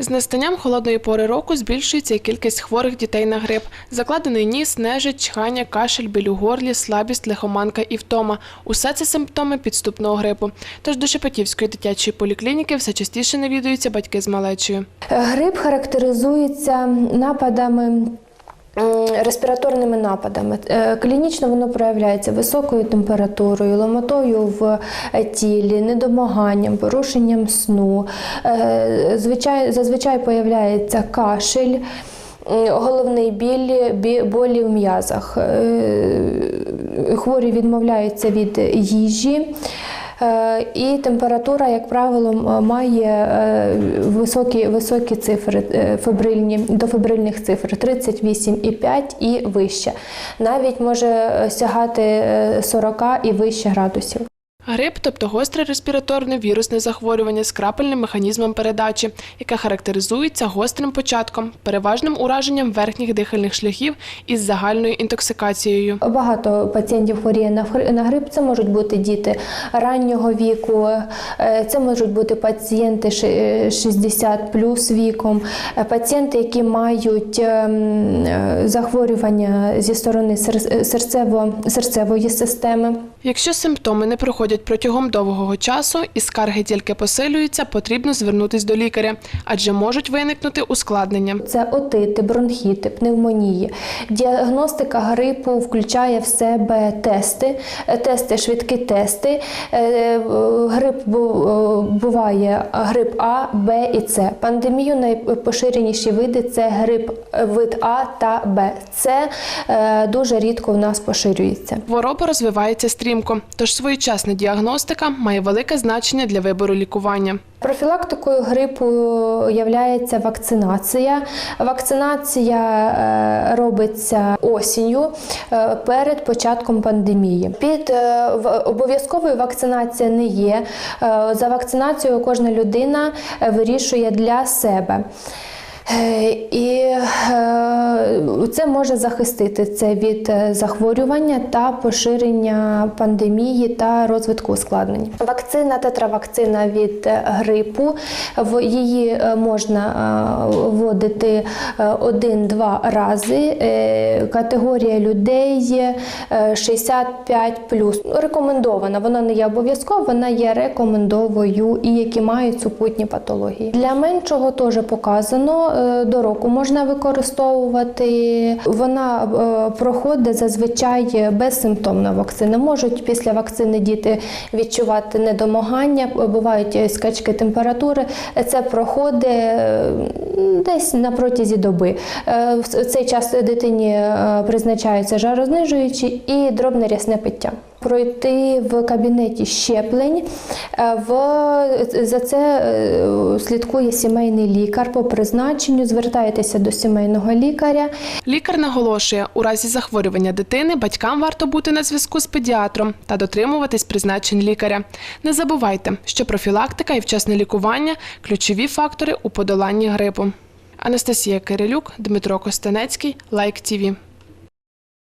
З настанням холодної пори року збільшується і кількість хворих дітей на грип. Закладений ніс, нежить, чхання, кашель, біль у горлі, слабість, лихоманка і втома. Усе це симптоми підступного грипу. Тож до Шепетівської дитячої поліклініки все частіше навідуються батьки з малечою. Грип характеризується нападами. Респіраторними нападами. Е, Клінічно воно проявляється високою температурою, ломотою в е, тілі, недомаганням, порушенням сну. Е, зазвичай появляється кашель. Головний біль, болі в м'язах. Хворі відмовляються від їжі. Е, І температура, як правило, має е, високі, високі цифри е, фебрильні, до фебрильних цифр 38,5 і вище. Навіть може сягати е, 40 і вище градусів. Грип, тобто гостре респіраторне вірусне захворювання з крапельним механізмом передачі, яке характеризується гострим початком, переважним ураженням верхніх дихальних шляхів із загальною інтоксикацією. Багато пацієнтів хворіє на грип. Це можуть бути діти раннього віку, е, це можуть бути пацієнти ши- 60 плюс віком, е, пацієнти, які мають ем, е, захворювання зі сторони серцево, серцевої системи. Якщо симптоми не проходять протягом довгого часу і скарги тільки посилюються, потрібно звернутись до лікаря, адже можуть виникнути ускладнення. Це отити, бронхіти, пневмонії. Діагностика грипу включає в себе тести, тести, швидкі тести. Е, Грип е, буває грип А, Б і С. Пандемію найпоширеніші види це грип е, вид А та Б. Це дуже рідко в нас поширюється. Хвороба розвивається стрімко, тож своєчасна діагностика має велике значення для вибору лікування. Профілактикою грипу є вакцинація. Вакцинація е, робиться осінню е, перед початком пандемії. Під е, обов'язковою вакцинація не є. За вакцинацією кожна людина вирішує для себе. Е, І е, це може захистити це від е, захворювання та поширення пандемії та розвитку ускладнень. Вакцина, тетравакцина від грипу. В її можна вводити один-два рази. Категорія людей е, 65 Рекомендована. Вона не є обов'язкова, вона є рекомендовою і які мають супутні патології. Для меншого теж показано. Е, До року можна використовувати. Вона е, проходить зазвичай безсимптомна вакцина. Можуть після вакцини діти відчувати недомагання, бувають скачки температури. Це проходить е, десь на протязі доби. В цей час дитині призначаються жарознижуючі і дробне рясне пиття. Пройти в кабінеті щеплень. Е, В, за це е, слідкує сімейний лікар по призначенню. Звертаєтеся до сімейного лікаря. Лікар наголошує, у разі захворювання дитини батькам варто бути на зв'язку з педіатром та дотримуватись призначень лікаря. Не забувайте, що профілактика і вчасне лікування ключові фактори у подоланні грипу. Анастасія Кирилюк, Дмитро Костенецький, Лайк ТІВІ.